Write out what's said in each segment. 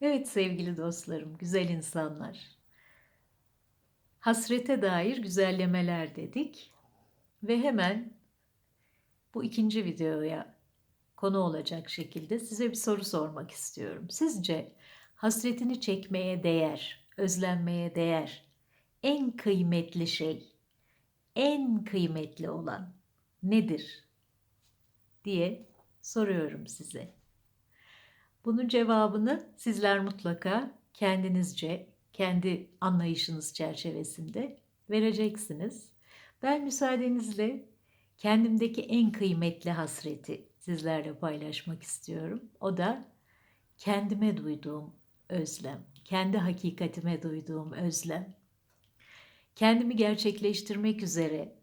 Evet sevgili dostlarım, güzel insanlar. Hasrete dair güzellemeler dedik ve hemen bu ikinci videoya konu olacak şekilde size bir soru sormak istiyorum. Sizce hasretini çekmeye değer, özlenmeye değer en kıymetli şey, en kıymetli olan nedir diye soruyorum size. Bunun cevabını sizler mutlaka kendinizce, kendi anlayışınız çerçevesinde vereceksiniz. Ben müsaadenizle kendimdeki en kıymetli hasreti sizlerle paylaşmak istiyorum. O da kendime duyduğum özlem, kendi hakikatime duyduğum özlem. Kendimi gerçekleştirmek üzere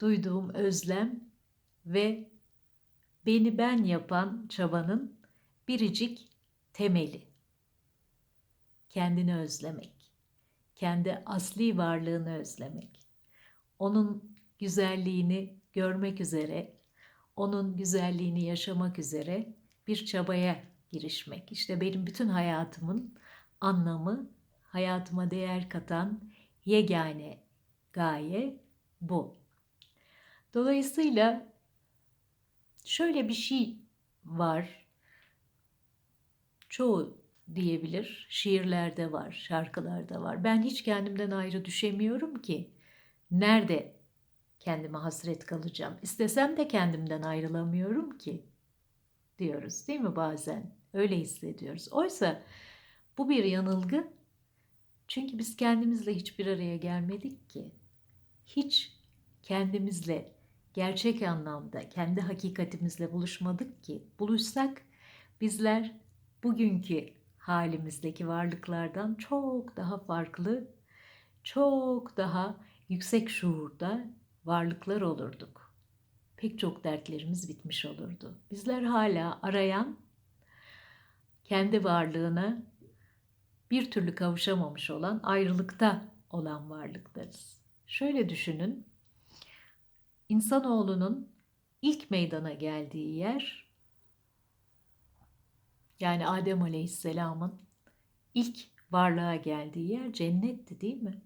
duyduğum özlem ve beni ben yapan çabanın biricik temeli. Kendini özlemek, kendi asli varlığını özlemek, onun güzelliğini görmek üzere, onun güzelliğini yaşamak üzere bir çabaya girişmek. İşte benim bütün hayatımın anlamı, hayatıma değer katan yegane gaye bu. Dolayısıyla şöyle bir şey var çoğu diyebilir. Şiirlerde var, şarkılarda var. Ben hiç kendimden ayrı düşemiyorum ki. Nerede kendime hasret kalacağım? İstesem de kendimden ayrılamıyorum ki. Diyoruz değil mi bazen? Öyle hissediyoruz. Oysa bu bir yanılgı. Çünkü biz kendimizle hiçbir araya gelmedik ki. Hiç kendimizle gerçek anlamda kendi hakikatimizle buluşmadık ki. Buluşsak bizler bugünkü halimizdeki varlıklardan çok daha farklı, çok daha yüksek şuurda varlıklar olurduk. Pek çok dertlerimiz bitmiş olurdu. Bizler hala arayan, kendi varlığına bir türlü kavuşamamış olan, ayrılıkta olan varlıklarız. Şöyle düşünün, insanoğlunun ilk meydana geldiği yer yani Adem Aleyhisselam'ın ilk varlığa geldiği yer cennetti değil mi?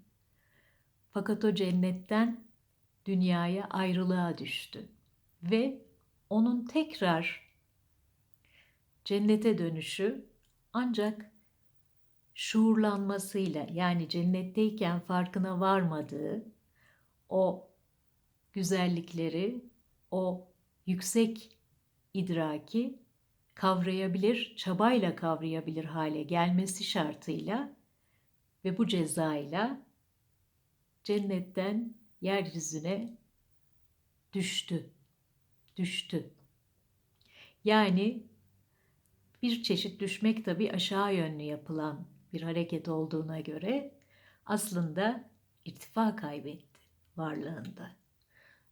Fakat o cennetten dünyaya ayrılığa düştü ve onun tekrar cennete dönüşü ancak şuurlanmasıyla yani cennetteyken farkına varmadığı o güzellikleri, o yüksek idraki kavrayabilir, çabayla kavrayabilir hale gelmesi şartıyla ve bu cezayla cennetten yeryüzüne düştü. Düştü. Yani bir çeşit düşmek tabii aşağı yönlü yapılan bir hareket olduğuna göre aslında irtifa kaybetti varlığında.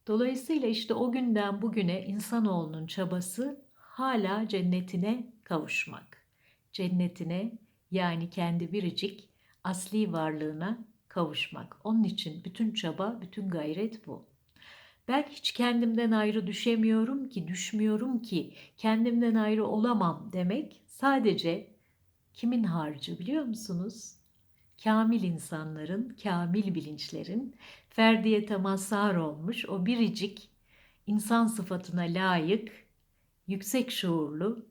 Dolayısıyla işte o günden bugüne insanoğlunun çabası hala cennetine kavuşmak. Cennetine yani kendi biricik asli varlığına kavuşmak. Onun için bütün çaba, bütün gayret bu. Ben hiç kendimden ayrı düşemiyorum ki, düşmüyorum ki, kendimden ayrı olamam demek sadece kimin harcı biliyor musunuz? Kamil insanların, kamil bilinçlerin ferdiyete mazhar olmuş o biricik insan sıfatına layık yüksek şuurlu,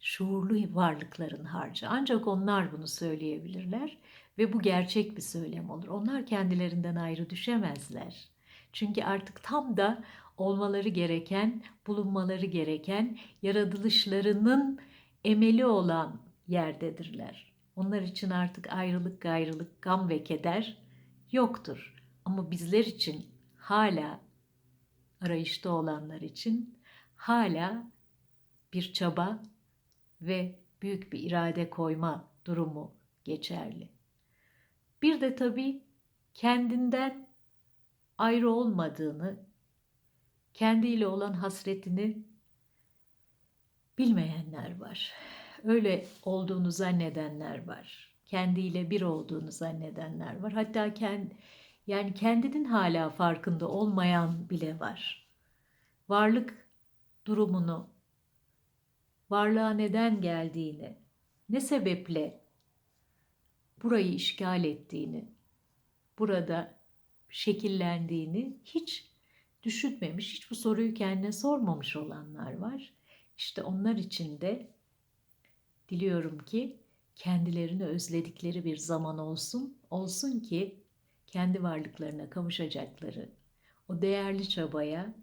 şuurlu varlıkların harcı. Ancak onlar bunu söyleyebilirler ve bu gerçek bir söylem olur. Onlar kendilerinden ayrı düşemezler. Çünkü artık tam da olmaları gereken, bulunmaları gereken, yaratılışlarının emeli olan yerdedirler. Onlar için artık ayrılık, gayrılık, gam ve keder yoktur. Ama bizler için hala arayışta olanlar için hala bir çaba ve büyük bir irade koyma durumu geçerli. Bir de tabii kendinden ayrı olmadığını, kendiyle olan hasretini bilmeyenler var. Öyle olduğunu zannedenler var. Kendiyle bir olduğunu zannedenler var. Hatta kend, yani kendinin hala farkında olmayan bile var. Varlık durumunu, varlığa neden geldiğini, ne sebeple burayı işgal ettiğini, burada şekillendiğini hiç düşünmemiş, hiç bu soruyu kendine sormamış olanlar var. İşte onlar için de diliyorum ki kendilerini özledikleri bir zaman olsun, olsun ki kendi varlıklarına kavuşacakları, o değerli çabaya,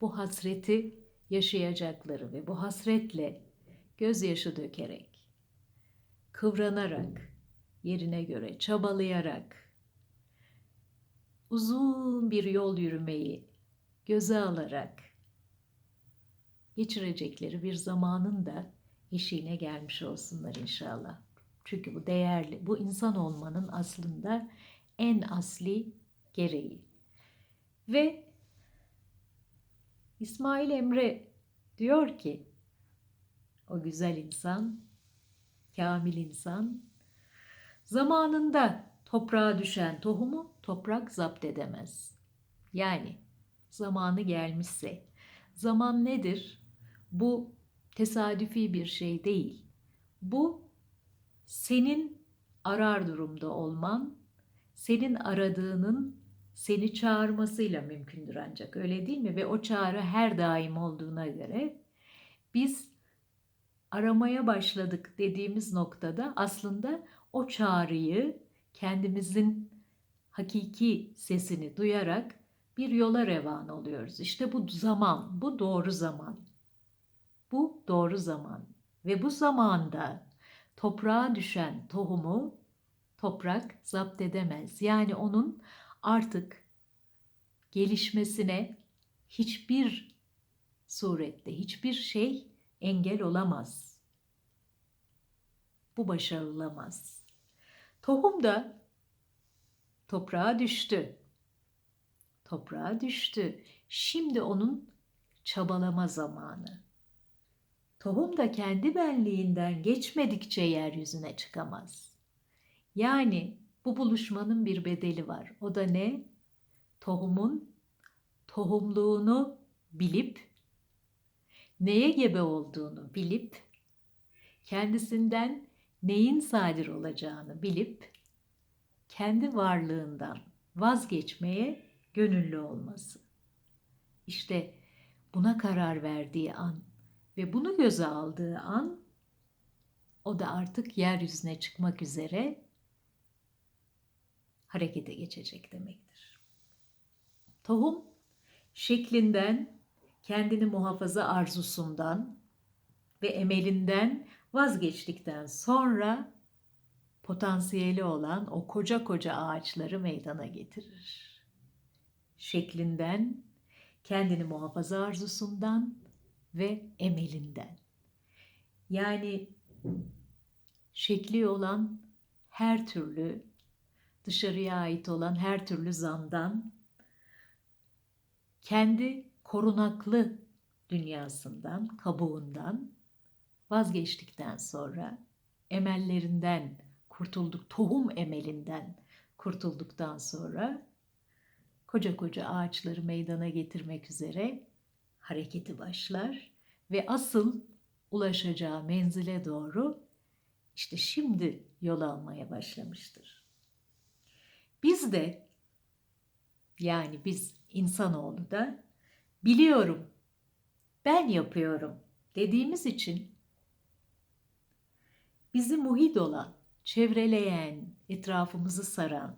bu hasreti yaşayacakları ve bu hasretle gözyaşı dökerek, kıvranarak, yerine göre çabalayarak, uzun bir yol yürümeyi göze alarak geçirecekleri bir zamanın da eşiğine gelmiş olsunlar inşallah. Çünkü bu değerli, bu insan olmanın aslında en asli gereği. Ve İsmail Emre diyor ki, o güzel insan, kamil insan, zamanında toprağa düşen tohumu toprak zapt edemez. Yani zamanı gelmişse, zaman nedir? Bu tesadüfi bir şey değil. Bu senin arar durumda olman, senin aradığının seni çağırmasıyla mümkündür ancak öyle değil mi? Ve o çağrı her daim olduğuna göre biz aramaya başladık dediğimiz noktada aslında o çağrıyı kendimizin hakiki sesini duyarak bir yola revan oluyoruz. İşte bu zaman, bu doğru zaman. Bu doğru zaman ve bu zamanda toprağa düşen tohumu toprak zapt edemez. Yani onun artık gelişmesine hiçbir surette hiçbir şey engel olamaz. Bu başarılamaz. Tohum da toprağa düştü. Toprağa düştü. Şimdi onun çabalama zamanı. Tohum da kendi benliğinden geçmedikçe yeryüzüne çıkamaz. Yani bu buluşmanın bir bedeli var. O da ne? Tohumun tohumluğunu bilip neye gebe olduğunu bilip kendisinden neyin sadir olacağını bilip kendi varlığından vazgeçmeye gönüllü olması. İşte buna karar verdiği an ve bunu göze aldığı an o da artık yeryüzüne çıkmak üzere harekete geçecek demektir. Tohum şeklinden, kendini muhafaza arzusundan ve emelinden vazgeçtikten sonra potansiyeli olan o koca koca ağaçları meydana getirir. Şeklinden, kendini muhafaza arzusundan ve emelinden. Yani şekli olan her türlü dışarıya ait olan her türlü zandan kendi korunaklı dünyasından, kabuğundan vazgeçtikten sonra emellerinden kurtulduk, tohum emelinden kurtulduktan sonra koca koca ağaçları meydana getirmek üzere hareketi başlar ve asıl ulaşacağı menzile doğru işte şimdi yol almaya başlamıştır. Biz de yani biz insanoğlu da biliyorum, ben yapıyorum dediğimiz için bizi muhit olan, çevreleyen, etrafımızı saran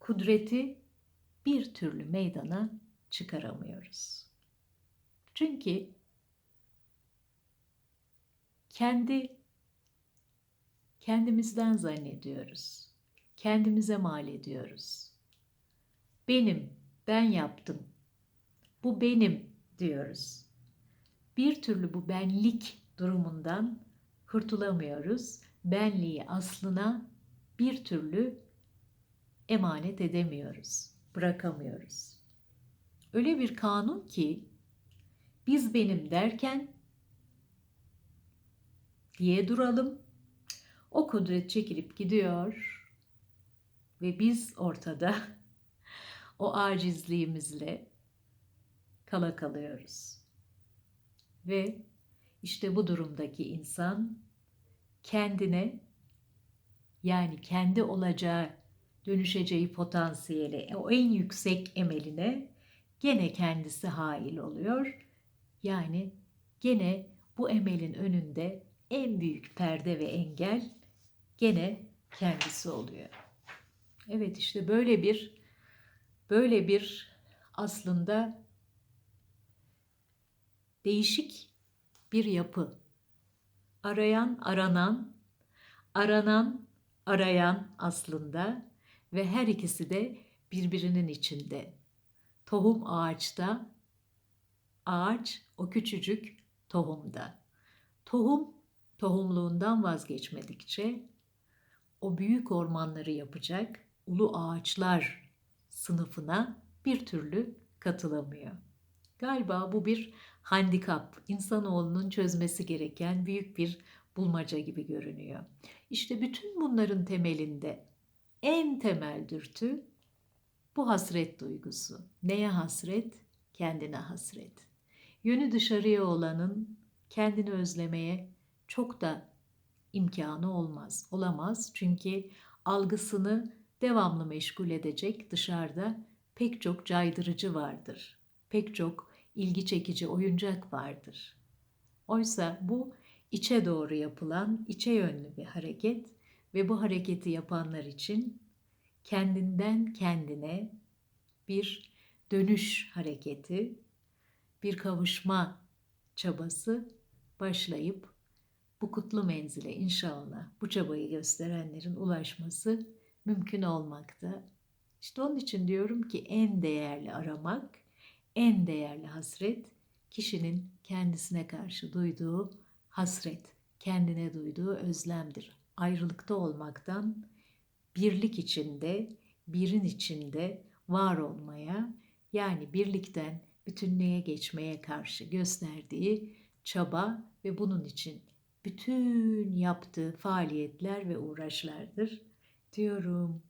kudreti bir türlü meydana çıkaramıyoruz. Çünkü kendi kendimizden zannediyoruz. Kendimize mal ediyoruz. Benim, ben yaptım. Bu benim diyoruz. Bir türlü bu benlik durumundan kurtulamıyoruz. Benliği aslına bir türlü emanet edemiyoruz, bırakamıyoruz. Öyle bir kanun ki biz benim derken diye duralım. O kudret çekilip gidiyor ve biz ortada o acizliğimizle kala kalıyoruz. Ve işte bu durumdaki insan kendine yani kendi olacağı, dönüşeceği potansiyeli, o en yüksek emeline gene kendisi hail oluyor. Yani gene bu emelin önünde en büyük perde ve engel gene kendisi oluyor. Evet işte böyle bir böyle bir aslında değişik bir yapı. Arayan, aranan, aranan, arayan aslında ve her ikisi de birbirinin içinde. Tohum ağaçta, ağaç o küçücük tohumda. Tohum tohumluğundan vazgeçmedikçe o büyük ormanları yapacak ulu ağaçlar sınıfına bir türlü katılamıyor. Galiba bu bir handikap, insanoğlunun çözmesi gereken büyük bir bulmaca gibi görünüyor. İşte bütün bunların temelinde en temel dürtü bu hasret duygusu. Neye hasret? Kendine hasret. Yönü dışarıya olanın kendini özlemeye çok da imkanı olmaz. Olamaz çünkü algısını devamlı meşgul edecek dışarıda pek çok caydırıcı vardır. Pek çok ilgi çekici oyuncak vardır. Oysa bu içe doğru yapılan, içe yönlü bir hareket ve bu hareketi yapanlar için kendinden kendine bir dönüş hareketi, bir kavuşma çabası başlayıp bu kutlu menzile inşallah bu çabayı gösterenlerin ulaşması mümkün olmakta. İşte onun için diyorum ki en değerli aramak, en değerli hasret kişinin kendisine karşı duyduğu hasret, kendine duyduğu özlemdir. Ayrılıkta olmaktan birlik içinde, birin içinde var olmaya, yani birlikten bütünlüğe geçmeye karşı gösterdiği çaba ve bunun için bütün yaptığı faaliyetler ve uğraşlardır diyorum.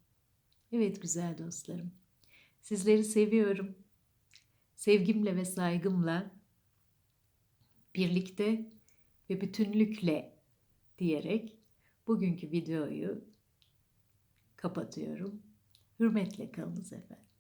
Evet güzel dostlarım. Sizleri seviyorum. Sevgimle ve saygımla birlikte ve bütünlükle diyerek bugünkü videoyu kapatıyorum. Hürmetle kalınız efendim.